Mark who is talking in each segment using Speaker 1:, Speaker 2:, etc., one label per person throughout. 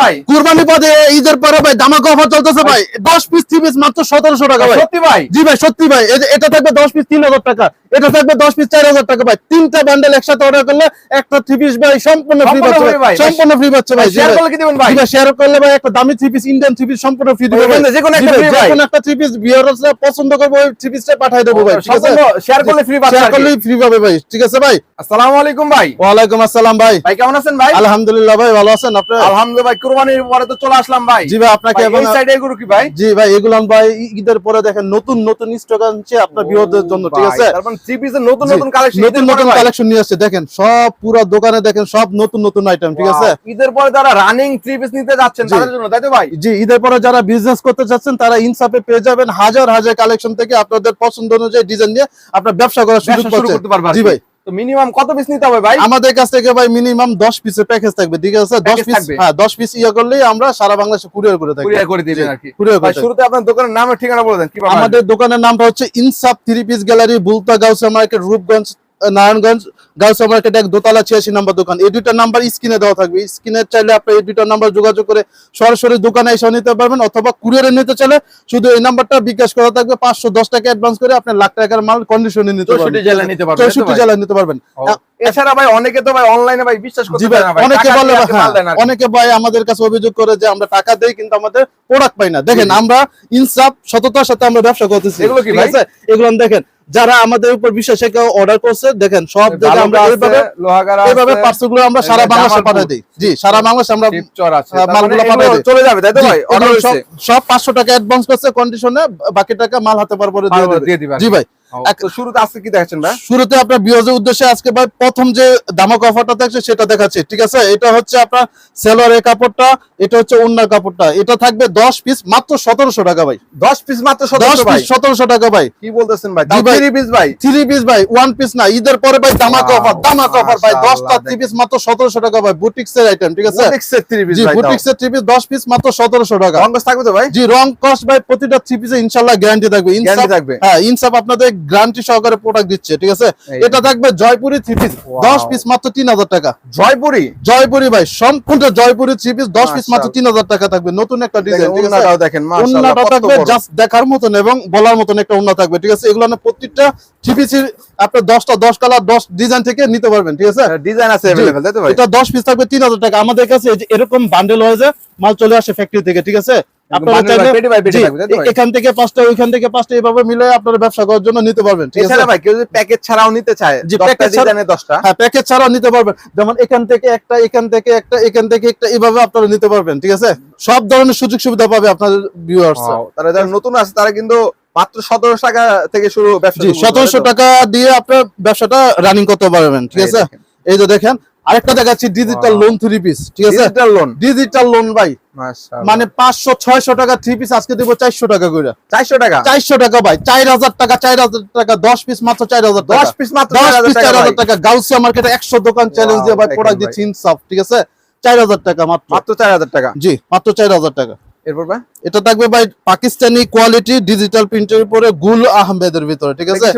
Speaker 1: ভাই?
Speaker 2: কুরবানি পদে ঈদের পরে ভাই দামাকা অফার চলতেছে ভাই। দশ পিস থ্রি পিস মাত্র সতেরোশো টাকা ভাই
Speaker 1: সত্যি ভাই।
Speaker 2: জি ভাই সত্যি ভাই। এটা থাকবে দশ পিস তিন হাজার টাকা। এটা থাকবে দশ পিস চার হাজার টাকা ভাই। তিনটা বান্ডেল একসাথে অর্ডার করলে একটা থ্রি পিস ভাই সম্পূর্ণ ফ্রি পাচ্ছে। সম্পূর্ণ ফ্রি পাচ্ছে ভাই।
Speaker 1: শেয়ার করলে ভাই?
Speaker 2: করলে একটা দামি three piece Indian three piece সম্পূর্ণ ফ্রি দিবে
Speaker 1: যে কোনো একটা
Speaker 2: থ্রি পিস বিয়ারসরা পছন্দ করবে ওই থ্রি পিসটা পাঠিয়ে দেবো ভাই ঠিক আছে?
Speaker 1: শেয়ার করলে ফ্রি পাচ্ছেন
Speaker 2: শেয়ার করলেই ফ্রি পাবে ভাই ঠিক আছে ভাই?
Speaker 1: আসসালামু আলাইকুম ভাই।
Speaker 2: ওয়ালাইকুম আসসালাম ভাই।
Speaker 1: ভাই কেমন আছেন ভাই?
Speaker 2: আলহামদুলিল্লাহ ভাই ভালো আছেন আপনি?
Speaker 1: আলহামদুলিল্লাহ ভাই কুরবানির পরে তো চলে আসলাম ভাই।
Speaker 2: জি ভাই আপনাকে
Speaker 1: এই সাইডে এগুলো কি ভাই?
Speaker 2: জি ভাই এগুলো ভাই ঈদের পরে দেখেন নতুন নতুন স্টক আনছে আপনার বিরোধের জন্য ঠিক আছে?
Speaker 1: থ্রি পিসের নতুন নতুন কালেকশন
Speaker 2: নতুন নতুন কালেকশন নিয়ে আসছে দেখেন সব পুরো দোকানে দেখেন সব নতুন নতুন আইটেম ঠিক আছে?
Speaker 1: ঈদের পরে যারা রানিং থ্রি পিস নিতে যাচ্ছেন তাদের জন্য তাই তো ভাই?
Speaker 2: জি ঈদের পরে যারা বিজনেস করতে চাচ্ছেন তারা ইনসাফে পেয়ে যাবেন হাজার হাজার কালেকশন থেকে আপনাদের পছন্দ অনুযায়ী ডিজাইন নিয়ে আপনার ব্যবসা করার সুযোগ
Speaker 1: করতে পারবেন
Speaker 2: জি ভাই।
Speaker 1: তো মিনিমাম কত পিস নিতে হবে ভাই?
Speaker 2: আমাদের কাছ থেকে ভাই মিনিমাম দশ পিসের প্যাকেজ থাকবে ঠিক আছে? পিস হ্যাঁ দশ পিস ইয়ে করলেই আমরা সারা বাংলাদেশে কুরিয়ার করে থাকি।
Speaker 1: কুরিয়ার করে দিবেন আর কি।
Speaker 2: কুরিয়ার করে
Speaker 1: শুরুতে আপনার দোকানের নাম আর ঠিকানা বলে দেন কি
Speaker 2: আমাদের দোকানের নামটা হচ্ছে Insaf three piece gallery Bulta গাউসা market Rupganj Narayanganj Gausia market এক দোতলা ছিয়াশি নাম্বার দোকান। এই দুইটা নাম্বার স্ক্রিনে দেওয়া থাকবে। স্ক্রিনে চাইলে আপনি এই দুইটা নাম্বার যোগাযোগ করে সরাসরি দোকানে এসে নিতে পারবেন অথবা কুরিয়ারে নিতে চাইলে শুধু এই নাম্বারটা বিকাশ করা থাকবে। পাঁচশো দশ টাকা অ্যাডভান্স করে আপনি লাখ টাকার মাল কন্ডিশনে নিতে পারবেন। চৌষট্টি জেলায় নিতে পারবেন
Speaker 1: এছাড়া ভাই অনেকে তো ভাই অনলাইনে ভাই বিশ্বাস করতে পারে না
Speaker 2: অনেকে বলে। অনেকে ভাই আমাদের কাছে অভিযোগ করে যে আমরা টাকা দেই কিন্তু আমাদের প্রোডাক্ট পাই না। দেখেন আমরা ইনসাফ সততার সাথে আমরা ব্যবসা করতেছি।
Speaker 1: এগুলো কি ভাই?
Speaker 2: এগুলো দেখেন যারা আমাদের উপর বিশ্বাস কেউ অর্ডার করছে দেখেন সব জায়গায় আমরা এইভাবে এইভাবে
Speaker 1: আছে,
Speaker 2: গুলো আমরা সারা বাংলাদেশে পাঠিয়ে দিই। জি সারা বাংলাদেশে আমরা হ্যাঁ, মালগুলো
Speaker 1: মানে
Speaker 2: পাঠিয়ে দিই।
Speaker 1: চলে যাবে তাই তো ভাই? অর্ডার হয়েছে
Speaker 2: সব- সব পাঁচশো টাকা অ্যাডভান্স করছে কন্ডিশনে বাকি টাকা মাল হাতে পার দিয়ে জি ভাই। এক-
Speaker 1: তো শুরুতে আজকে কি দেখাচ্ছেন ভাই?
Speaker 2: শুরুতে আপনার বিয়োজের উদ্দেশ্যে আজকে ভাই প্রথম যে দামক অফারটা থাকছে সেটা দেখাচ্ছি ঠিক আছে? এটা হচ্ছে আপনার সেলোয়ারের কাপড়টা এটা হচ্ছে অন্যার কাপড়টা। এটা থাকবে দশ পিস মাত্র সতেরোশো টাকা ভাই।
Speaker 1: 10 পিস মাত্র 1700 ভাই।
Speaker 2: পিস সতেরোশো টাকা ভাই।
Speaker 1: কি বলতেছেন ভাই?
Speaker 2: জি
Speaker 1: তাও
Speaker 2: ভাই।
Speaker 1: 3 পিস ভাই?
Speaker 2: থ্রি পিস ভাই ওয়ান পিস না ঈদের পরে ভাই দামাক অফার দামাক অফার ভাই।
Speaker 1: মাশাআল্লাহ,
Speaker 2: দশটা থ্রি পিস মাত্র সতেরোশো টাকা ভাই বুটিক্স আইটেম ঠিক আছে?
Speaker 1: বুটিক্স 3 পিস ভাই
Speaker 2: বুটিক্স এর পিস দশ পিস মাত্র সতেরোশো টাকা।
Speaker 1: কংগ্রেস থাকবে তো ভাই?
Speaker 2: জি রং কস্ট ভাই প্রতিটা পিসে গ্যারান্টি থাকবে। হ্যাঁ আপনাদের গ্যারান্টি সহকারে প্রোডাক্ট দিচ্ছে ঠিক আছে? এটা থাকবে জয়পুরি থ্রি পিস দশ পিস মাত্র তিন হাজার টাকা।
Speaker 1: জয়পুরি?
Speaker 2: জয়পুরি ভাই সম্পূর্ণ জয়পুরি থ্রি পিস দশ পিস মাত্র তিন হাজার টাকা থাকবে। নতুন একটা ডিজাইন ঠিক আছে?
Speaker 1: দেখেন
Speaker 2: উন্নাটা থাকবে জাস্ট দেখার মতন এবং বলার মতন একটা উন্না থাকবে ঠিক আছে? এগুলো প্রত্যেকটা থ্রি পিসের আপনার দশটা দশ কালার দশ ডিজাইন থেকে নিতে পারবেন ঠিক আছে?
Speaker 1: ডিজাইন আছে
Speaker 2: এটা দশ পিস থাকবে তিন হাজার টাকা। আমাদের কাছে এরকম বান্ডেল হয়ে যায় মাল চলে আসে ফ্যাক্টরি থেকে ঠিক আছে? আপনারা চাইলে
Speaker 1: তো?
Speaker 2: এখান থেকে পাঁচটা ওইখান থেকে পাঁচটা এইভাবে মিলে আপনারা ব্যবসা করার জন্য নিতে পারবেন ঠিক আছে?
Speaker 1: ভাই কেউ যদি প্যাকেজ ছাড়াও নিতে চায়
Speaker 2: জি,
Speaker 1: 10টা
Speaker 2: package ছাড়া-
Speaker 1: 10টা
Speaker 2: হ্যাঁ প্যাকেজ ছাড়াও নিতে পারবেন। যেমন এখান থেকে একটা এখান থেকে একটা এখান থেকে একটা এইভাবে আপনারা নিতে পারবেন ঠিক আছে? সব ধরনের সুযোগ সুবিধা পাবে আপনাদের ভিউয়ার্স
Speaker 1: তারা যারা নতুন আছে তারা কিন্তু মাত্র 1700 টাকা থেকে শুরু ব্যবসা
Speaker 2: সতেরোশো টাকা দিয়ে আপনার ব্যবসাটা রানিং করতে পারবেন ঠিক আছে। এই যে দেখেন আরেকটা দেখাচ্ছি ডিজিটাল লোন থ্রি পিস ঠিক আছে?
Speaker 1: ডিজিটাল লোন
Speaker 2: ডিজিটাল লোন ভাই।
Speaker 1: মাশাআল্লাহ।
Speaker 2: মানে পাঁচশো ছয়শো টাকা থ্রি পিস আজকে দেবো চারশো টাকা করে
Speaker 1: 400 টাকা?
Speaker 2: চারশো টাকা ভাই চার হাজার টাকা চার হাজার টাকা দশ পিস মাত্র চার হাজার টাকা।
Speaker 1: 10 পিস মাত্র
Speaker 2: দশ পিস চার। হাজার টাকা। গাউসিয়া মার্কেটে একশো দোকান চ্যালেঞ্জ দিয়ে ভাই প্রোডাক্ট। দিচ্ছি ইনসাফ ঠিক আছে? চার হাজার টাকা মাত্র।
Speaker 1: মাত্র 4000 টাকা?
Speaker 2: জি মাত্র চার হাজার টাকা।
Speaker 1: এরপর ভাই?
Speaker 2: এটা থাকবে ভাই পাকিস্তানি কোয়ালিটি ডিজিটাল প্রিন্টের উপরে গুল আহমেদের ভিতরে ঠিক আছে?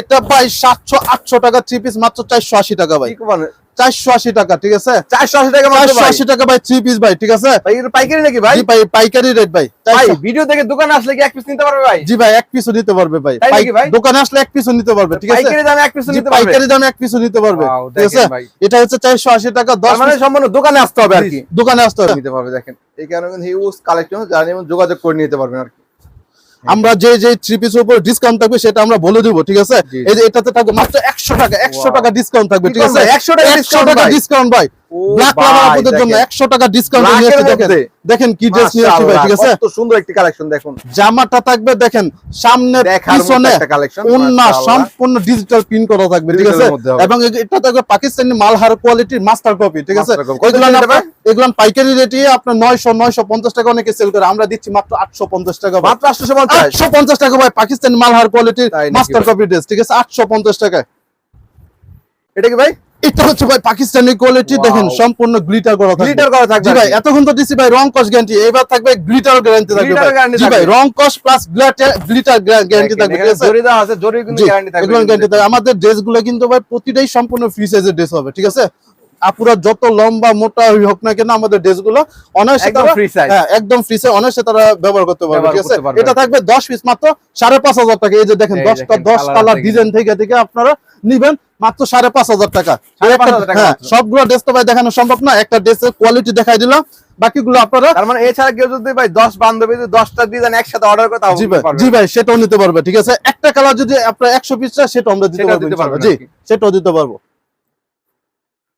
Speaker 2: এটা ভাই সাতশো আটশো টাকা থ্রি পিস মাত্র চারশো আশি টাকা ভাই। চারশো আশি টাকা ঠিক আছে?
Speaker 1: 480 টাকা
Speaker 2: চারশো আশি টাকা ভাই থ্রি পিস ভাই ঠিক আছে?
Speaker 1: পাইকারি নাকি ভাই?
Speaker 2: পাইকারি রেট ভাই
Speaker 1: ভাই
Speaker 2: 400
Speaker 1: ভিডিও দেখে দোকানে আসলে কি এক পিস নিতে পারবে ভাই?
Speaker 2: জি ভাই এক পিসও নিতে পারবে ভাই? দোকানে আসলে এক পিসও নিতে পারবে ঠিক আছে?
Speaker 1: পাইকারি দামে এক নিতে পারবে?
Speaker 2: পাইকারি দামে এক পিসও নিতে পারবে ঠিক আছে? এটা হচ্ছে চারশো আশি টাকা দশ
Speaker 1: তার মানে সম্পূর্ণ দোকানে আসতে হবে আর কি।
Speaker 2: দোকানে আসতে হবে।
Speaker 1: নিতে পারবে দেখেন। এই কারণে হিউজ কালেকশন যারা নেবেন যোগাযোগ করে নিতে পারবেন আর কি।
Speaker 2: আমরা যে যে থ্রি পিসের উপর ডিসকাউন্ট থাকবে সেটা আমরা বলে দিব ঠিক আছে? এই যে এটাতে থাকবে মাত্র একশো টাকা একশো. টাকা ডিসকাউন্ট থাকবে ঠিক আছে?
Speaker 1: ভাই? 100 টাকা
Speaker 2: একশো টাকা ডিসকাউন্ট ভাই। ব্ল্যাক লাভার আপনাদের জন্য
Speaker 1: দেখেন।
Speaker 2: একশো টাকা ডিসকাউন্ট নিয়ে
Speaker 1: এর
Speaker 2: দেখেন।
Speaker 1: মধ্যে।
Speaker 2: দেখেন কি ড্রেস নিয়ে আসছি ভাই ঠিক আছে?
Speaker 1: কত সুন্দর একটি কালেকশন দেখুন।
Speaker 2: জামাটা থাকবে দেখেন সামনে পিছনে ওন্না সম্পূর্ণ ডিজিটাল প্রিন্ট করা থাকবে ঠিক আছে?
Speaker 1: এর মধ্যে হবে।
Speaker 2: এবং এটা থাকবে পাকিস্তানি মালহার কোয়ালিটির মাস্টার কপি ঠিক আছে? এগুলো? এগুলো পাইকারি রেটে আপনার নয়শো নয়শো পঞ্চাশ টাকা অনেকে সেল করে আমরা দিচ্ছি মাত্র আটশো পঞ্চাশ টাকা ভাই।
Speaker 1: মাত্র 850
Speaker 2: আটশো পঞ্চাশ টাকা ভাই পাকিস্তানি মালহার কোয়ালিটির মাস্টার কপি ড্রেস ঠিক আছে? আটশো পঞ্চাশ টাকায়।
Speaker 1: এটা কি ভাই?
Speaker 2: এটা হচ্ছে ভাই পাকিস্তানি কোয়ালিটি দেখেন সম্পূর্ণ গ্লিটার করা থাকবে।
Speaker 1: গ্লিটার করা থাকবে
Speaker 2: জি ভাই এতক্ষণ তো দিছি ভাই রং কস গ্যারান্টি এবার থাকবে গ্লিটার গ্যারান্টি থাকবে জি ভাই রং কস প্লাস গ্লিটার গ্লিটার গ্যারান্টি থাকবে
Speaker 1: জরি দেওয়া আছে জরি কিন্তু গ্যারান্টি থাকবে
Speaker 2: guarantee থাকবে। আমাদের ড্রেসগুলো কিন্তু ভাই প্রতিটাই সম্পূর্ণ ফ্রি সাইজের ড্রেস হবে ঠিক আছে? আপুরা যত লম্বা মোটা হোক না কেন আমাদের ড্রেসগুলো অনায়াসে
Speaker 1: একদম ফ্রি সাইজ
Speaker 2: হ্যাঁ অনায়াসে তারা ব্যবহার করতে পারবে ঠিক আছে? এটা থাকবে দশ পিস মাত্র সাড়ে পাঁচ হাজার টাকা। এই যে দেখেন দশটা দশ কালার ডিজাইন থেকে থেকে আপনারা নিবেন মাত্র সাড়ে পাঁচ হাজার টাকা। হ্যাঁ সবগুলো ড্রেস তো ভাই দেখানো সম্ভব না একটা ড্রেসের কোয়ালিটি দেখাই দিলাম। বাকিগুলো আপনারা
Speaker 1: তার মানে এছাড়া কেউ যদি ভাই দশ বান্ধবী যদি দশটা ডিজাইন একসাথে অর্ডার করে তাও
Speaker 2: জি ভাই জি ভাই সেটাও নিতে পারবে ঠিক আছে? একটা কালার যদি আপনার একশো পিস চায় সেটাও আমরা দিতে পারব। জি সেটাও দিতে পারব।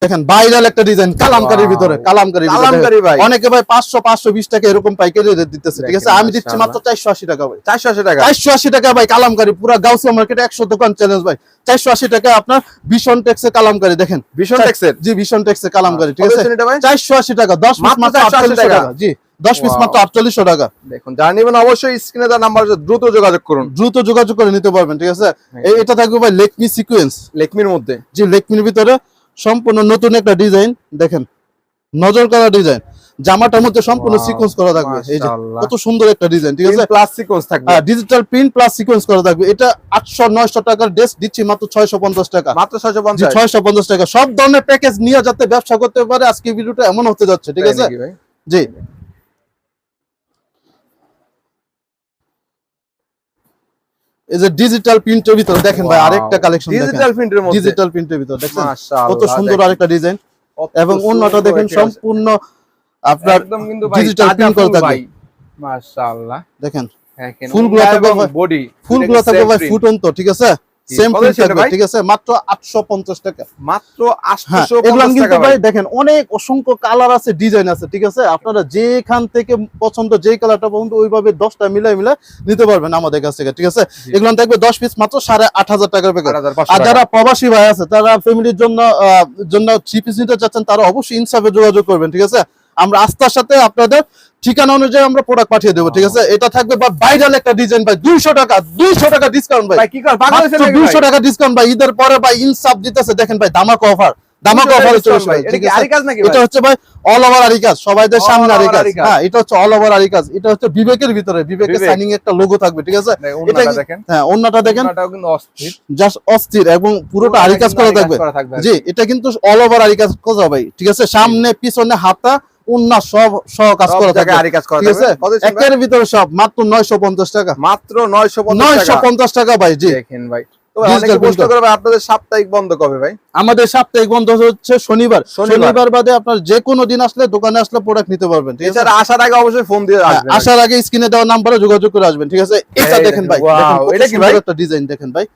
Speaker 2: দেখেন ভাইরাল একটা ডিজাইন কালামকারীর ভিতরে কালামকারীর ভিতরে।
Speaker 1: কালামকারী ভাই।
Speaker 2: অনেকে ভাই পাঁচশো পাঁচশো বিশ টাকা এরকম পাইকারি রেট দিতেছে ঠিক আছে? আমি দিচ্ছি মাত্র চারশো আশি টাকা ভাই।
Speaker 1: চারশো আশি টাকা।
Speaker 2: চারশো আশি টাকা ভাই কালামকারী পুরো গাউসিয়া মার্কেটে একশো দোকান চ্যালেঞ্জ ভাই। চারশো আশি টাকা আপনার ভীষণ টেক্সে কালামকারী দেখেন।
Speaker 1: ভীষণ টেক্সের
Speaker 2: জি ভীষণ টেক্সে কালামকারী ঠিক আছে?
Speaker 1: এটা ভাই?
Speaker 2: চারশো আশি টাকা দশ পিস
Speaker 1: মাত্র
Speaker 2: মাত্র
Speaker 1: 480 টাকা।
Speaker 2: জি দশ পিস মাত্র আটচল্লিশশো টাকা।
Speaker 1: দেখুন যারা নেবেন অবশ্যই স্ক্রিনে তার নাম্বার দ্রুত যোগাযোগ করুন।
Speaker 2: দ্রুত যোগাযোগ করে নিতে পারবেন ঠিক আছে? এটা থাকবে ভাই লেকমি সিকোয়েন্স
Speaker 1: লেকমির মধ্যে।
Speaker 2: যে লেকমির ভিতরে সম্পূর্ণ নতুন একটা ডিজাইন দেখেন নজর করা ডিজাইন। জামাটার মধ্যে সম্পূর্ণ সিকোয়েন্স করা থাকবে। এই যে কত সুন্দর একটা ডিজাইন ঠিক আছে?
Speaker 1: প্লাস সিকোয়েন্স থাকবে।
Speaker 2: ডিজিটাল প্রিন্ট প্লাস সিকোয়েন্স করা থাকবে। এটা 800 900 টাকার ড্রেস দিচ্ছি মাত্র ছয়শো পঞ্চাশ টাকা।
Speaker 1: মাত্র ছয়শো
Speaker 2: জি
Speaker 1: পঞ্চাশ
Speaker 2: ছয়শো পঞ্চাশ টাকা। সব ধরনের প্যাকেজ নিয়ে যাতে ব্যবসা করতে পারে আজকে ভিডিওটা এমন হতে যাচ্ছে ঠিক আছে? জি। এই যে ডিজিটাল প্রিন্টের ভিতরে দেখেন ভাই আরেকটা কালেকশন
Speaker 1: ডিজিটাল প্রিন্টের মধ্যে?
Speaker 2: ডিজিটাল প্রিন্টের ভিতরে
Speaker 1: দেখেন
Speaker 2: কত সুন্দর আরেকটা ডিজাইন এবং অন্যটা দেখেন সম্পূর্ণ আপনার
Speaker 1: একদম কিন্তু ভাই ডিজিটাল
Speaker 2: প্রিন্ট করা থাকবে।
Speaker 1: মাশাআল্লাহ।
Speaker 2: দেখেন ফুলগুলো থাকবে
Speaker 1: বডি
Speaker 2: ফুলগুলো থাকবে ভাই ফুটন্ত ঠিক আছে? সেম
Speaker 1: কত
Speaker 2: প্রিন্ট
Speaker 1: ছিল
Speaker 2: থাকবে
Speaker 1: ভাই?
Speaker 2: ঠিক আছে? মাত্র 850 টাকা।
Speaker 1: মাত্র
Speaker 2: হ্যাঁ
Speaker 1: 850 টাকা
Speaker 2: ভাই
Speaker 1: ভাই।
Speaker 2: দেখেন অনেক অসংখ্য কালার আছে ডিজাইন আছে ঠিক আছে? আপনারা যেখান থেকে পছন্দ যেই কালারটা পছন্দ ওইভাবে 10টা মিলাই মিলাই নিতে পারবেন আমাদের কাছ থেকে ঠিক আছে। এগুলো থাকবে 10 পিস মাত্র 8500 টাকার প্যাকেট
Speaker 1: 8500
Speaker 2: আর। যারা প্রবাসী ভাই আছে তারা ফ্যামিলির জন্য জন্য পিস নিতে চাচ্ছেন তারা অবশ্যই ইনসাফে যোগাযোগ করবেন ঠিক আছে? আমরা আস্থার সাথে আপনাদের ঠিকানা অনুযায়ী আমরা প্রোডাক্ট পাঠিয়ে দেবো ঠিক আছে? এটা থাকবে বা ভাইরাল একটা ডিজাইন ভাই দুইশো টাকা দুইশো টাকা ডিসকাউন্ট ভাই। দুইশো টাকা ডিসকাউন্ট ভাই ঈদের পরে ভাই ইনসাফ দিতেছে দেখেন ভাই দামাক অফার দামাক
Speaker 1: 200
Speaker 2: অফার
Speaker 1: ভাই।
Speaker 2: ঠিক আছে?
Speaker 1: আরি কাজ নাকি
Speaker 2: এটা হচ্ছে ভাই অল ওভার আরিকাজ সবাইদের সামনে আরিকাজ হ্যাঁ এটা হচ্ছে অল ওভার আরিকাজ এটা হচ্ছে বিবেকের ভিতরে বিবেকের
Speaker 1: বিবেক।
Speaker 2: সাইনিং একটা লোগো থাকবে ঠিক আছে? এটা
Speaker 1: দেখেন।
Speaker 2: হ্যাঁ অন্যটা দেখেন।
Speaker 1: অস্থির।
Speaker 2: জাস্ট অস্থির এবং পুরোটা
Speaker 1: পুরোটা
Speaker 2: আরিকাজ করা থাকবে। জি এটা কিন্তু অল ওভার আরিকাজ করা ভাই ঠিক আছে? সামনে পিছনে হাতা উন্না সব সহ কাজ করা
Speaker 1: জায়গায় আরি কাজ করা
Speaker 2: আছে?
Speaker 1: থাকবে। কত ছিল ভাই?
Speaker 2: একের ভিতরে সব মাত্র নয়শো পঞ্চাশ টাকা।
Speaker 1: মাত্র 950 টাকা।
Speaker 2: পঞ্চাশ টাকা ভাই জি।
Speaker 1: দেখেন ভাই। তো ভাই,
Speaker 2: Digital
Speaker 1: অনেকে প্রশ্ন
Speaker 2: print
Speaker 1: করে ভাই আপনাদের সাপ্তাহিক বন্ধ কবে ভাই?
Speaker 2: আমাদের সাপ্তাহিক বন্ধ হচ্ছে শনিবার।
Speaker 1: শনিবার।
Speaker 2: বাদে আপনার যে কোনো দিন আসলে দোকানে আসলে প্রোডাক্ট নিতে পারবেন ঠিক আছে?
Speaker 1: আসার আগে অবশ্যই ফোন দিয়ে
Speaker 2: হ্যাঁ,
Speaker 1: আসবেন।
Speaker 2: আসার আগে স্ক্রিনে দেওয়া নাম্বারে যোগাযোগ করে আসবেন ঠিক আছে? এটা দেখেন ভাই
Speaker 1: এটা কি ভাই?
Speaker 2: একটা ডিজাইন দেখেন ভাই।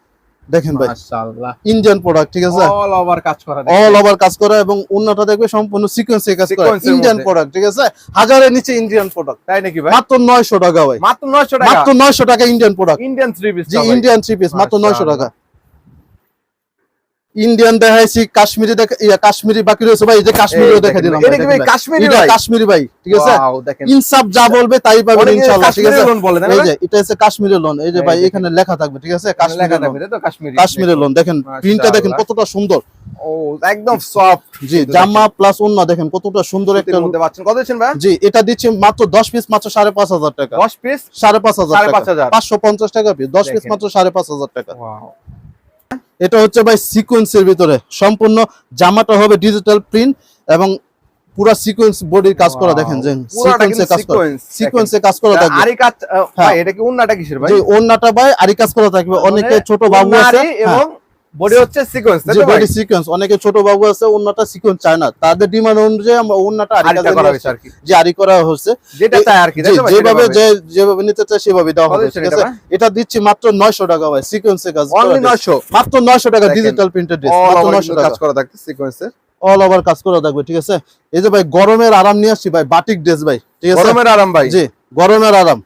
Speaker 2: দেখেন ভাই
Speaker 1: মাশাআল্লাহ।
Speaker 2: ইন্ডিয়ান প্রোডাক্ট ঠিক আছে?
Speaker 1: অল ওভার কাজ করা
Speaker 2: অল ওভার কাজ করা এবং অন্যটা দেখবে সম্পূর্ণ সিকোয়েন্সে কাজ করা। ইন্ডিয়ান প্রোডাক্ট ঠিক আছে? হাজারের নিচে ইন্ডিয়ান প্রোডাক্ট
Speaker 1: তাই নাকি ভাই?
Speaker 2: মাত্র নয়শো টাকা ভাই।
Speaker 1: মাত্র 900 টাকা?
Speaker 2: মাত্র নয়শো টাকা Indian product
Speaker 1: Indian three piece
Speaker 2: জি ইন্ডিয়ান থ্রি পিস মাত্র নয়শো
Speaker 1: মাশাআল্লাহ।
Speaker 2: টাকা। ইন্ডিয়ান দেখাইছি কাশ্মীরি দেখা কাশ্মীরি বাকি রয়েছে ভাই এই যে কাশ্মীরিও দেখা দিলাম
Speaker 1: কাশ্মীরি ভাই?
Speaker 2: কাশ্মীরি ভাই ঠিক আছে? ইনসাফ যা বলবে তাই পাবেন ইনশাআল্লাহ ঠিক আছে? এই যে এটা হচ্ছে কাশ্মীরি লোন এই যে ভাই এখানে লেখা থাকবে ঠিক আছে? কাশ্মীরি লোন
Speaker 1: থাকবে তাই তো কাশ্মীরি
Speaker 2: কাশ্মীরি লোন দেখেন প্রিন্টটা দেখেন কতটা সুন্দর।
Speaker 1: ও একদম সফট
Speaker 2: জি জামা প্লাস অন্য দেখেন কতটা সুন্দর একটা
Speaker 1: মধ্যে পাচ্ছেন। কত দিচ্ছেন ভাই?
Speaker 2: জি এটা দিচ্ছি মাত্র দশ পিস মাত্র সাড়ে পাঁচ হাজার টাকা।
Speaker 1: 10 পিস
Speaker 2: সাড়ে পাঁচ হাজার
Speaker 1: সাড়ে
Speaker 2: টাকা।
Speaker 1: পাঁচ হাজার।
Speaker 2: পাঁচশো পঞ্চাশ টাকা পিস দশ পিস মাত্র সাড়ে পাঁচ হাজার টাকা।
Speaker 1: ওয়াও।
Speaker 2: এটা হচ্ছে ভাই সিকোয়েন্সের ভিতরে। সম্পূর্ণ জামাটা হবে ডিজিটাল প্রিন্ট এবং পুরা সিকোয়েন্স বডির কাজ করা দেখেন যে সিকোয়েন্সে কাজ করা। সিকোয়েন্সে কাজ করা থাকবে।
Speaker 1: আরি কাজ
Speaker 2: হ্যাঁ।
Speaker 1: ভাই এটা কি ওন্নাটা কিসের ভাই?
Speaker 2: ওন্নাটা ভাই আরি কাজ করা থাকবে। অনেকে
Speaker 1: মানে
Speaker 2: ছোট বাবু আছে।
Speaker 1: এবং বডি হচ্ছে সিকোয়েন্স তাই
Speaker 2: যে
Speaker 1: তো ভাই?
Speaker 2: বডি সিকোয়েন্স অনেকে ছোট বাবু আছে ওন্নাটা সিকোয়েন্স চায় না। তাদের ডিমান্ড অনুযায়ী আমরা ওন্নাটা আরি
Speaker 1: করা হয়েছে আর কি।
Speaker 2: যে আরি করা হচ্ছে।
Speaker 1: যেটা চাই আর কি তাই
Speaker 2: জি,
Speaker 1: তো ভাই?
Speaker 2: যেভাবে যে যেভাবে নিতে চায় সেভাবে দেওয়া হবে ঠিক
Speaker 1: এটা
Speaker 2: আছে? এটা দিচ্ছি মাত্র 900 টাকা ভাই সিকোয়েন্সে কাজ
Speaker 1: অনলি 900
Speaker 2: মাত্র 900 টাকা ডিজিটাল প্রিন্টেড ড্রেস মাত্র 900 টাকা
Speaker 1: কাজ করা সিকোয়েন্সের
Speaker 2: অল ওভার কাজ করা থাকবে ঠিক আছে? এই যে ভাই গরমের আরাম নিয়ে আসছি ভাই বাটিক ড্রেস ভাই ঠিক আছে?
Speaker 1: গরমের আরাম ভাই?
Speaker 2: জি গরমের আরাম।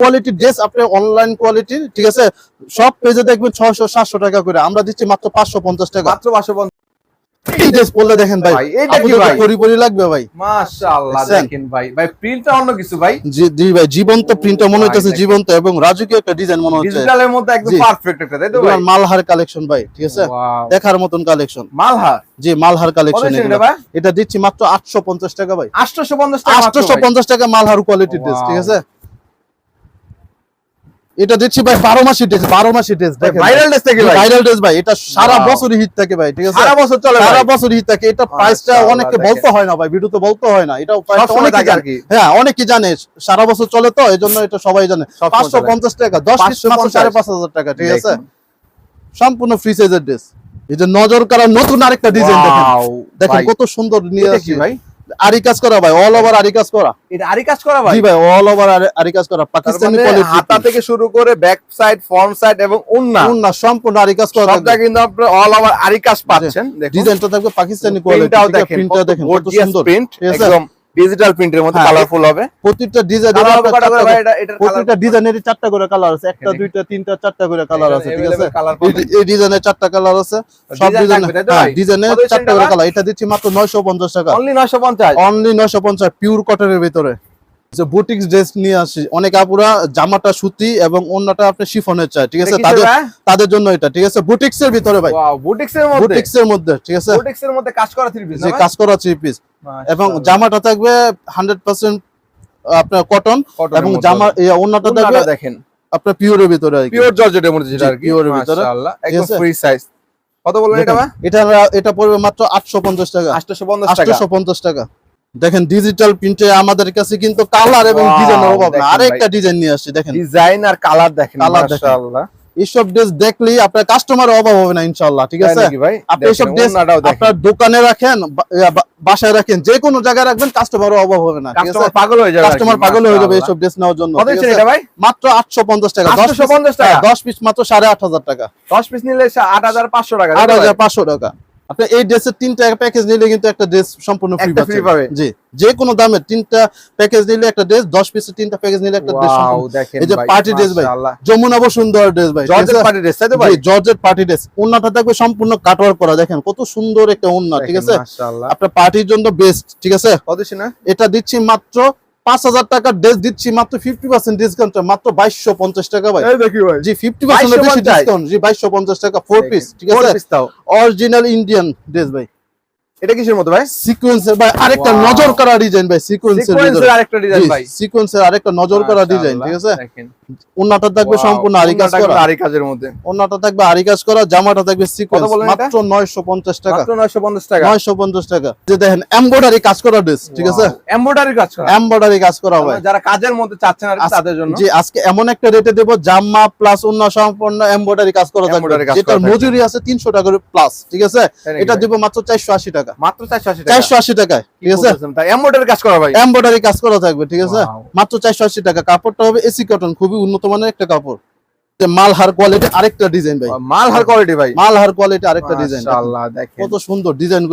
Speaker 2: কোয়ালিটি ড্রেস আপনি অনলাইন কোয়ালিটির ঠিক আছে? সব পেজে দেখবেন 600 700 টাকা করে। আমরা দিচ্ছি মাত্র 550 টাকা।
Speaker 1: মাত্র 550
Speaker 2: এই ড্রেস পরলে দেখেন ভাই
Speaker 1: ভাই, এইটা কি
Speaker 2: আপনাদের
Speaker 1: ভাই?
Speaker 2: পরিপরি লাগবে ভাই।
Speaker 1: মাশাআল্লাহ দেখেন ভাই। ভাই প্রিন্টটা অন্য কিছু ভাই।
Speaker 2: জি জি ভাই জীবন্ত প্রিন্টটা মনে হচ্ছে জীবন্ত এবং রাজকীয় একটা ডিজাইন মনে হচ্ছে।
Speaker 1: ডিজিটালের মধ্যে একদম পারফেক্ট একটা তাই তো ভাই?
Speaker 2: মালহার কালেকশন ভাই ঠিক আছে? দেখার মতন কালেকশন
Speaker 1: মালহার?
Speaker 2: জি মালহার কালেকশন
Speaker 1: এটা
Speaker 2: দিচ্ছি মাত্র 850 টাকা ভাই।
Speaker 1: 850 টাকা মাত্র ভাই।
Speaker 2: 850 টাকা মালহার কোয়ালিটির ড্রেস ঠিক আছে? এটা দিচ্ছি ভাই বারো মাসি ড্রেস বারো মাসি ড্রেস দেখেন
Speaker 1: ভাইরাল ড্রেস থেকে ভাই।
Speaker 2: ভাইরাল ড্রেস ভাই এটা সারা বছর হিট থাকে ভাই ঠিক আছে?
Speaker 1: সারা বছর চলে
Speaker 2: সারা বছর হিট থাকে। এটা প্রাইসটা অনেকে বলতে হয় না ভাই ভিডিওতে বলতে হয় না। এটা অনেকে জানে।
Speaker 1: কি।
Speaker 2: হ্যাঁ অনেকে জানে সারা বছর চলে তো এই জন্য এটা সবাই জানে।
Speaker 1: সবসময়
Speaker 2: পাঁচশো
Speaker 1: চলে।
Speaker 2: পঞ্চাশ টাকা দশ পিস মাত্র
Speaker 1: 550
Speaker 2: সাড়ে পাঁচ হাজার টাকা ঠিক আছে? সম্পূর্ণ ফ্রি সাইজের ড্রেস এই যে নজর করা নতুন আরেকটা ডিজাইন দেখেন। দেখেন কত সুন্দর নিয়ে আসছি।
Speaker 1: ভাই?
Speaker 2: আরি কাজ করা ভাই অল ওভার আরি কাজ করা।
Speaker 1: এটা আরি কাজ করা ভাই?
Speaker 2: জি ভাই অল ওভার আরি কাজ করা। পাকিস্তানি
Speaker 1: মানে
Speaker 2: কোয়ালিটি
Speaker 1: হাতা থেকে শুরু করে ব্যাক সাইড ফ্রন্ট সাইড এবং উন্না।
Speaker 2: উন্না সম্পূর্ণ আরি কাজ করা
Speaker 1: সবটা কিন্তু আপনি অল ওভার আরি কাজ পাচ্ছেন
Speaker 2: ডিজাইনটা থাকবে পাকিস্তানি
Speaker 1: প্রিন্টটাও দেখেন
Speaker 2: প্রিন্টটাও দেখেন কত সুন্দর।
Speaker 1: প্রিন্ট একদম। ডিজিটাল প্রিন্টের মধ্যে
Speaker 2: হ্যাঁ,
Speaker 1: কালারফুল হবে।
Speaker 2: প্রত্যেকটা ডিজাইন প্রত্যেকটা ডিজাইনের চারটা করে কালার আছে। একটা দুইটা তিনটা চারটা করে কালার আছে ঠিক আছে? এই- ডিজাইনের চারটা কালার আছে। সব
Speaker 1: ডিজাইন
Speaker 2: ডিজাইন
Speaker 1: থাকবে তাই তো
Speaker 2: হ্যাঁ ডিজাইনের চারটা করে কালার এটা দিচ্ছি মাত্র 950 টাকা।
Speaker 1: অনলি 950
Speaker 2: অনলি 950 পিওর কটনের ভিতরে। যে বুটিক্স ড্রেস নিয়ে আসি অনেক আপুরা জামাটা সুতি এবং অন্যটা আপনি শিফনের চাই ঠিক আছে? তাদের তাদের জন্য এটা ঠিক আছে? বুটিক্স এর ভিতরে ভাই।
Speaker 1: বুটিক্স এর মধ্যে?
Speaker 2: বুটিক্স এর মধ্যে ঠিক আছে?
Speaker 1: বুটিক্স এর মধ্যে কাজ করা থ্রি পিস
Speaker 2: কাজ করা থ্রি পিস এবং জামাটা থাকবে 100% আপনার কটন এবং জামা ওন্নাটা থাকবে
Speaker 1: দেখেন।
Speaker 2: আপনার পিওরের ভিতরে
Speaker 1: পিওর জর্জেটের মধ্যে যেটা
Speaker 2: জি,
Speaker 1: আর কি।
Speaker 2: pure ভিতরে।
Speaker 1: মাশাআল্লাহ। একদম ফ্রি সাইজ কত বলবেন এটা
Speaker 2: এটা এটা পড়বে মাত্র 850 টাকা।
Speaker 1: 850 টাকা।
Speaker 2: 850 টাকা। দেখেন ডিজিটাল প্রিন্টে আমাদের কাছে কিন্তু কালার এবং ডিজাইনের অভাব না আরেকটা ডিজাইন নিয়ে আসছি দেখেন।
Speaker 1: ডিজাইন আর কালার দেখেন মাশাআল্লাহ।
Speaker 2: এইসব ড্রেস দেখলেই আপনার কাস্টমারের অভাব হবে না ইনশাআল্লাহ ঠিক আছে? আপনি এসব ড্রেস আপনার দোকানে রাখেন বাসায় রাখেন যে কোনো জায়গায় রাখবেন কাস্টমারের অভাব হবে না
Speaker 1: কাস্টমার পাগল হয়ে যাবে
Speaker 2: কাস্টমার পাগল হয়ে যাবে এইসব ড্রেস নেওয়ার জন্য
Speaker 1: কত? এটা ভাই?
Speaker 2: মাত্র 850 টাকা 10 পিস
Speaker 1: 850 টাকা?
Speaker 2: হ্যাঁ, 10 পিস মাত্র 8500 টাকা।
Speaker 1: 10 পিস নিলে 8500 টাকা তাই
Speaker 2: আট
Speaker 1: তো ভাই?
Speaker 2: হাজার পাঁচশো টাকা। আপনি এই ড্রেসের তিনটা প্যাকেজ নিলে কিন্তু একটা ড্রেস সম্পূর্ণ ফ্রি
Speaker 1: free পাবে।
Speaker 2: জি যে কোনো দামে তিনটা প্যাকেজ নিলে একটা ড্রেস দশ পিসের তিনটা প্যাকেজ নিলে একটা ড্রেস
Speaker 1: ওয়াও দেখেন
Speaker 2: এই যে party dress ভাই। যমুনা সুন্দর ড্রেস ভাই
Speaker 1: জর্জেট পার্টি ড্রেস তাই তো ভাই?
Speaker 2: জর্জেট পার্টি ড্রেস ওন্নাটা থাকবে সম্পূর্ণ কাটওয়ার্ক করা দেখেন কত সুন্দর একটা ওন্না ঠিক আছে? আপনার পার্টির জন্য বেস্ট ঠিক আছে?
Speaker 1: কত না?
Speaker 2: এটা দিচ্ছি মাত্র পাঁচ হাজার টাকার ড্রেস দিচ্ছি মাত্র ফিফটি পার্সেন্ট ডিসকাউন্ট মাত্র বাইশশো পঞ্চাশ টাকা ভাই।
Speaker 1: দেখি ভাই।
Speaker 2: জি ফিফটি পার্সেন্ট ডিসকাউন্ট জি বাইশশো পঞ্চাশ টাকা ফোর পিস ঠিক আছে? অরিজিনাল ইন্ডিয়ান ড্রেস ভাই।
Speaker 1: এটা কিসের মতো ভাই?
Speaker 2: সিকোয়েন্সের ভাই আরেকটা নজর করা ডিজাইন ভাই সিকোয়েন্সের
Speaker 1: সিকোয়েন্সের আরেকটা ডিজাইন ভাই।
Speaker 2: সিকোয়েন্সের আরেকটা নজর করা ডিজাইন ঠিক আছে? ওন্নাটা থাকবে সম্পূর্ণ আরি কাজ করা।
Speaker 1: আরি কাজের মধ্যে।
Speaker 2: ওন্নাটা থাকবে আরি কাজ করা জামাটা থাকবে সিকোয়েন্স মাত্র 950 টাকা।
Speaker 1: মাত্র 950 টাকা?
Speaker 2: 950 টাকা। যে দেখেন এমব্রয়ডারি কাজ করা ড্রেস ঠিক আছে?
Speaker 1: এমব্রয়ডারি কাজ করা।
Speaker 2: এমব্রয়ডারি কাজ করা
Speaker 1: যারা কাজের মধ্যে চাচ্ছেন আর তাদের জন্য।
Speaker 2: জি আজকে এমন একটা রেটে দেব জামা প্লাস অন্য সম্পূর্ণ এমব্রয়ডারি কাজ করা থাকবে। যেটার মজুরি আছে 300 টাকা প্লাস ঠিক আছে? এটা? দিব মাত্র 480 টাকা।
Speaker 1: মাত্র 480 টাকা?
Speaker 2: 480 টাকায় ঠিক আছে?
Speaker 1: এমব্রয়ডারি কাজ করা ভাই।
Speaker 2: এমব্রয়ডারি কাজ করা থাকবে ঠিক আছে? মাত্র চারশো আশি টাকা। কাপড়টা হবে এসি কটন খুবই উন্নত মানের একটা কাপড়। মালহার কোয়ালিটি আরেকটা ডিজাইন ভাই।
Speaker 1: মাল হার কোয়ালিটি ভাই।
Speaker 2: মালহার কোয়ালিটি আরেকটা ডিজাইন
Speaker 1: মাশাআল্লাহ দেখেন।
Speaker 2: কত সুন্দর ডিজাইন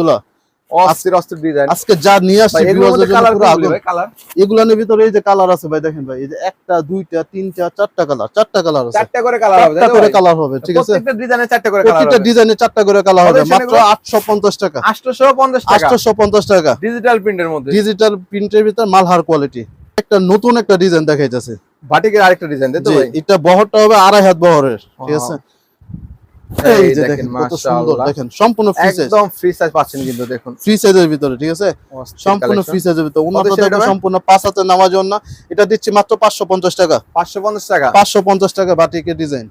Speaker 1: অস্থির অস্থির ডিজাইন
Speaker 2: আজকে যা নিয়ে আসছে
Speaker 1: এগুলোর
Speaker 2: viewers
Speaker 1: মধ্যে
Speaker 2: দের জন্য
Speaker 1: কালার
Speaker 2: পুরো আগুন।
Speaker 1: ভাই কালার
Speaker 2: এগুলার ভিতরে এই যে কালার আছে ভাই দেখেন ভাই এই যে একটা দুইটা তিনটা চারটা কালার চারটা কালার আছে।
Speaker 1: চারটা করে কালার হবে
Speaker 2: চারটা করে কালার হবে ঠিক আছে?
Speaker 1: প্রত্যেকটা ডিজাইনে চারটা করে কালার
Speaker 2: প্রত্যেকটা ডিজাইনে চারটা করে কালার হবে মাত্র টাকা।
Speaker 1: 850 টাকা। ডিজিটাল প্রিন্টের মধ্যে।
Speaker 2: ডিজিটাল প্রিন্টের ভিতরে মালহার কোয়ালিটি একটা নতুন একটা ডিজাইন দেখাইতেছে।
Speaker 1: বাটিকের আরেকটা ডিজাইন তাই তো ভাই?
Speaker 2: এটা বহরটা হবে আড়াই হাত বহরের ঠিক আছে?
Speaker 1: এই
Speaker 2: যে
Speaker 1: দেখেন,
Speaker 2: দেখেন কত সুন্দর
Speaker 1: মাশাআল্লাহ।
Speaker 2: দেখেন সম্পূর্ণ ফ্রি সাইজ
Speaker 1: একদম ফ্রি সাইজ পাচ্ছেন কিন্তু দেখুন।
Speaker 2: ফ্রি সাইজের ভিতরে ঠিক আছে? সম্পূর্ণ ফ্রি সাইজের ভিতরে উন্নত সম্পূর্ণ পাঁচ হাতে নামার জন্য। এটা দিচ্ছি মাত্র পাঁচশো পঞ্চাশ টাকা।
Speaker 1: 550 টাকা?
Speaker 2: পাঁচশো পঞ্চাশ টাকা বাটিকের ডিজাইন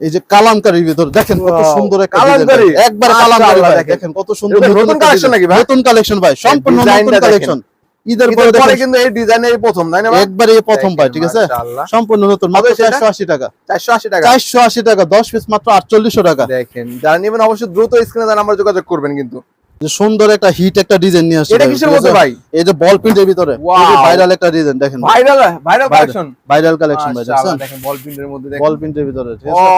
Speaker 2: এই যে কালামকারির ভিতরে দেখেন কত সুন্দর একটা
Speaker 1: কালামকারী?
Speaker 2: একবার কালামকারি
Speaker 1: দেখেন।
Speaker 2: কত সুন্দর
Speaker 1: নতুন
Speaker 2: design।
Speaker 1: নাকি ভাই?
Speaker 2: নতুন কালেকশন ভাই সম্পূর্ণ নতুন কালেকশন ঈদের পরে
Speaker 1: ঈদের পরে
Speaker 2: দেখেন।
Speaker 1: কিন্তু এই ডিজাইনের প্রথম তাই না
Speaker 2: একবারে প্রথম ঠিক আছে? সম্পূর্ণ নতুন মাত্র টাকা।
Speaker 1: 480 টাকা।
Speaker 2: চারশো আশি টাকা দশ পিস মাত্র আটচল্লিশশো টাকা।
Speaker 1: দেখেন যারা নেবেন অবশ্যই দ্রুত স্ক্রিনে আমরা যোগাযোগ করবেন কিন্তু।
Speaker 2: যে সুন্দর একটা হিট একটা ডিজাইন নিয়ে আসছে
Speaker 1: এটা কিসের মধ্যে ভাই?
Speaker 2: এই যে বল প্রিন্টের ভিতরে. ভাইরাল একটা ডিজাইন দেখেন।
Speaker 1: Viral
Speaker 2: viral
Speaker 1: collection
Speaker 2: viral collection ভাই
Speaker 1: দেখেন বল প্রিন্টের মধ্যে দেখেন।
Speaker 2: বল প্রিন্টের ভিতরে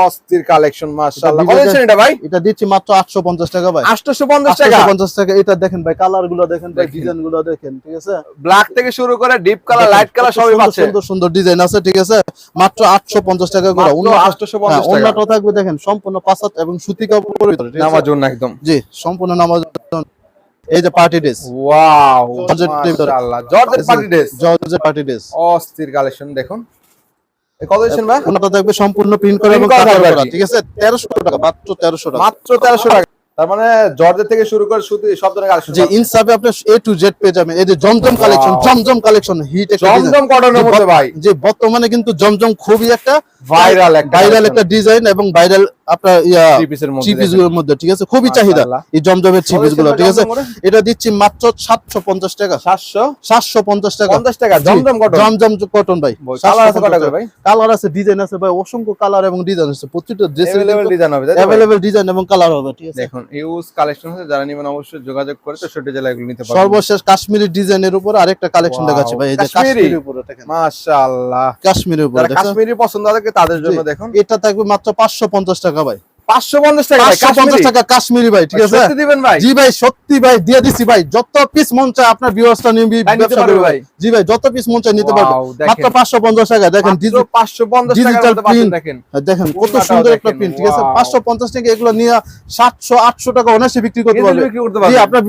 Speaker 1: অস্থির কালেকশন মাশাআল্লাহ।
Speaker 2: বিবেকের-
Speaker 1: এটা ভাই?
Speaker 2: এটা দিচ্ছি মাত্র আটশো পঞ্চাশ টাকা ভাই।
Speaker 1: 850 টাকা?
Speaker 2: 850 টাকা এটা দেখেন ভাই কালারগুলো দেখেন ভাই ডিজাইনগুলো দেখেন ঠিক আছে?
Speaker 1: ব্ল্যাক থেকে শুরু করে ডিপ কালার লাইট কালার সবই পাচ্ছে।
Speaker 2: সুন্দর সুন্দর ডিজাইন আছে ঠিক আছে? মাত্র আটশো পঞ্চাশ টাকা করে অন্য
Speaker 1: 850 টাকা।
Speaker 2: অন্যটা থাকবে দেখেন সম্পূর্ণ পাঁচাত এবং সুতি কাপড়ের ভিতরে?
Speaker 1: নামার জন্য একদম।
Speaker 2: জি সম্পূর্ণ নামাজ এই যে পার্টি ড্রেস
Speaker 1: ওয়াও মাশাআল্লাহ। Georgette party dress
Speaker 2: georgette party dress
Speaker 1: অস্থির কালেকশন দেখুন। কত দিচ্ছেন ভাই?
Speaker 2: ওনাটা দেখবে সম্পূর্ণ প্রিন্ট করা এবং। ঠিক আছে? তেরোশো টাকা মাত্র তেরোশো টাকা।
Speaker 1: মাত্র 1300 টাকা। তার মানে জর্জের থেকে শুরু করে সুতি সব ধরনের কালেকশন
Speaker 2: যে ইনসাফে আপনি এ টু জেড পেয়ে যাবেন এই যে Zamzam collection
Speaker 1: Wow.
Speaker 2: Zamzam collection hit একটা design।
Speaker 1: জমজম কটনের
Speaker 2: যে
Speaker 1: মধ্যে
Speaker 2: বত-
Speaker 1: ভাই
Speaker 2: যে বর্তমানে কিন্তু জমজম খুবই একটা
Speaker 1: ভাইরাল একটা
Speaker 2: ভাইরাল একটা ডিজাইন এবং ভাইরাল আপনার ইয়া
Speaker 1: থ্রি পিসের মধ্যে
Speaker 2: থ্রি পিস
Speaker 1: দেখেন।
Speaker 2: গুলোর মধ্যে ঠিক আছে খুবই চাহিদা
Speaker 1: মাশাআল্লাহ।
Speaker 2: এই জমজমের থ্রি পিস গুলো ঠিক আছে
Speaker 1: জমজম করে?
Speaker 2: এটা দিচ্ছি মাত্র সাতশো পঞ্চাশ টাকা
Speaker 1: 700
Speaker 2: সাতশো পঞ্চাশ টাকা
Speaker 1: 50 টাকা
Speaker 2: জি,
Speaker 1: জমজম কটন
Speaker 2: জমজম কটন ভাই
Speaker 1: কালার আছে কটা করে ভাই
Speaker 2: কালার আছে ডিজাইন আছে ভাই অসংখ্য কালার এবং ডিজাইন আছে প্রতিটা ড্রেসের
Speaker 1: अवेलेबल ডিজাইন হবে তাই তো ভাই?
Speaker 2: অ্যাভেলেবল ডিজাইন এবং কালার হবে ঠিক আছে
Speaker 1: দেখুন ইউজ কালেকশন আছে যারা নেবেন অবশ্যই যোগাযোগ করে তো ছোট জেলা এগুলো নিতে পারবেন।
Speaker 2: সর্বশেষ কাশ্মীরি ডিজাইনের উপর আরেকটা কালেকশন দেখাচ্ছি ভাই এই যে
Speaker 1: কাশ্মীরি?
Speaker 2: কাশ্মীরের উপরে দেখেন।
Speaker 1: মাশাআল্লাহ।
Speaker 2: কাশ্মীরের উপরে
Speaker 1: কাশ্মীরি পছন্দ আছে তাদের জন্য। দেখুন।
Speaker 2: এটা থাকবে মাত্র পাঁচশো পঞ্চাশ টাকা ভাই।
Speaker 1: 550 টাকা কাশ্মীরি?
Speaker 2: টাকা কাশ্মীরি ভাই ঠিক আছে?
Speaker 1: সত্যি দিবেন ভাই।
Speaker 2: জি ভাই সত্যি ভাই দিয়ে দিছি ভাই। যত পিস মন চায় আপনার ভিউয়ার্সটা নিয়ে ব্যবসা করবে।
Speaker 1: ভাই।
Speaker 2: ভাই জি ভাই যত পিস মন চায় নিতে পারবে। মাত্র টাকা দেখেন
Speaker 1: 550। দেখেন।
Speaker 2: দেখেন কত সুন্দর একটা প্রিন্ট ঠিক আছে?
Speaker 1: Wow।
Speaker 2: পাঁচশো পঞ্চাশ টাকা এগুলো নিয়ে সাতশো আটশো টাকা বিক্রি করতে পারবে। জি আপনার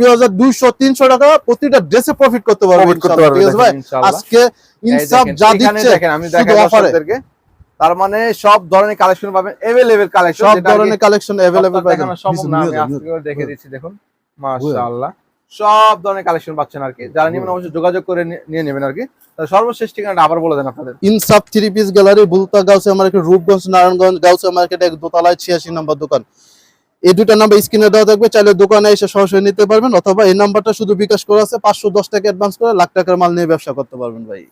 Speaker 2: টাকা প্রতিটা ড্রেসে প্রফিট করতে পারবে। ঠিক আছে ভাই? আজকে ইনসাফ যা দিচ্ছে
Speaker 1: দেখেন আমি দেখাই তার মানে সব ধরনের কালেকশন পাবেন এভেলেবেল কালেকশন
Speaker 2: সব ধরনের কালেকশন অ্যাভেলেবল
Speaker 1: সবটা দেখানো সম্ভব না আমি আজকে দেখে দিচ্ছি দেখুন। মাশাআল্লাহ। সব ধরনের কালেকশন পাচ্ছেন আর কি যারা নেবেন অবশ্যই যোগাযোগ করে নিয়ে নেবেন আর কি। সর্বশেষ ঠিকানাটা আবার বলে দেন আপনাদের।
Speaker 2: Insaf three piece gallery Bulta Gausia market Rupganj Narayanganj Gausia market এক দোতলায় ছিয়াশি নম্বর দোকান। এই দুটা নাম্বার স্ক্রিনে দেওয়া থাকবে চাইলে দোকানে এসে সরাসরি নিতে পারবেন অথবা এই নাম্বারটা শুধু বিকাশ করা আছে পাঁচশো দশ টাকা অ্যাডভান্স করে লাখ টাকার মাল নিয়ে ব্যবসা করতে পারবেন ভাই।